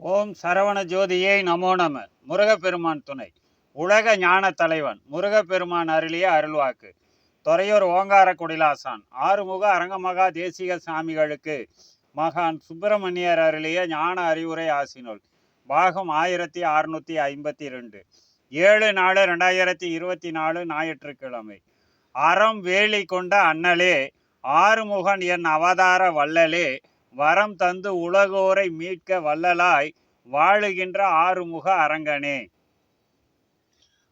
ஓம் சரவண ஜோதியை நமோ நம. முருகப்பெருமான் துணை. உலக ஞான தலைவன் முருகப்பெருமான் அருளிய அருள்வாக்கு. துறையூர் ஓங்கார குடிலாசான் ஆறுமுக அரங்கமகா தேசிக சாமிகளுக்கு மகான் சுப்பிரமணியர் அருளிய ஞான அறிவுரை ஆசினோல். பாகம் ஆயிரத்தி அறுநூத்தி ஐம்பத்தி ரெண்டு ஏழு நாலு ரெண்டாயிரத்தி இருபத்தி நாலு ஞாயிற்றுக்கிழமை. அறம் வேலி கொண்ட அண்ணலே ஆறுமுகன் என் அவதார வள்ளலே வரம் தந்து உலகோரை மீட்க வல்லலாய் வாழுகின்ற ஆறுமுக அரங்கனே.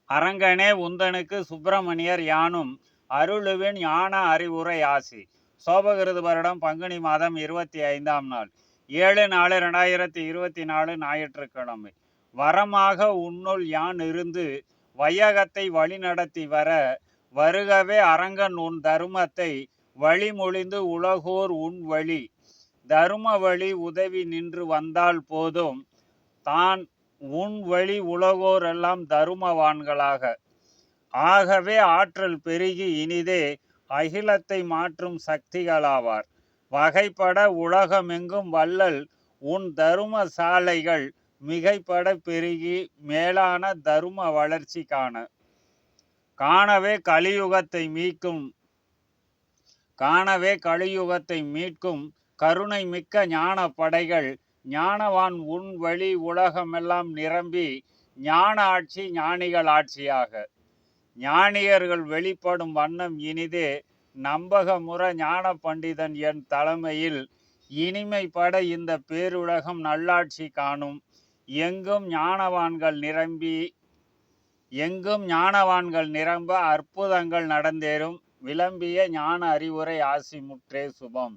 அரங்கனே உந்தனுக்கு சுப்பிரமணியர் யானும் அருளுவின் ஞான அறிவுரை ஆசி. சோபகிருது வருடம் பங்குனி மாதம் இருபத்தி ஐந்தாம் நாள். ஏழு நாலு ரெண்டாயிரத்தி இருபத்தி நாலு ஞாயிற்றுக்கிழமை. வரமாக உன்னுள் யான் இருந்து வையகத்தை வழிநடத்தி வர வருகவே அரங்கன் உன் தருமத்தை வழிமொழிந்து உலகோர் உன் வழி. தரும வழி உதவி நின்று வந்தால் போதும். தான் உன் வழி உலகோரெல்லாம் தருமவான்களாக. ஆகவே ஆற்றல் பெருகி இனிதே அகிலத்தை மாற்றும் சக்திகளாவார். வகைப்பட உலகமெங்கும் வள்ளல் உன் தரும சாலைகள் மிகைப்பட பெருகி மேலான தரும வளர்ச்சி காண காணவே கலியுகத்தை மீட்கும். காணவே கலியுகத்தை மீட்கும். கருணை மிக்க ஞான படைகள் ஞானவான் உன் வழி உலகமெல்லாம் நிரம்பி ஞான ஆட்சி ஞானிகள் ஆட்சியாக. ஞானியர்கள் வெளிப்படும் வண்ணம் இனிதே நம்பகமுற ஞான பண்டிதன் என் தலைமையில் இனிமைப்பட இந்த பேருலகம் நல்லாட்சி காணும். எங்கும் ஞானவான்கள் நிரம்பி எங்கும் ஞானவான்கள் நிரம்ப அற்புதங்கள் நடந்தேறும். விளம்பிய ஞான அறிவுரை ஆசி முற்றே சுபம்.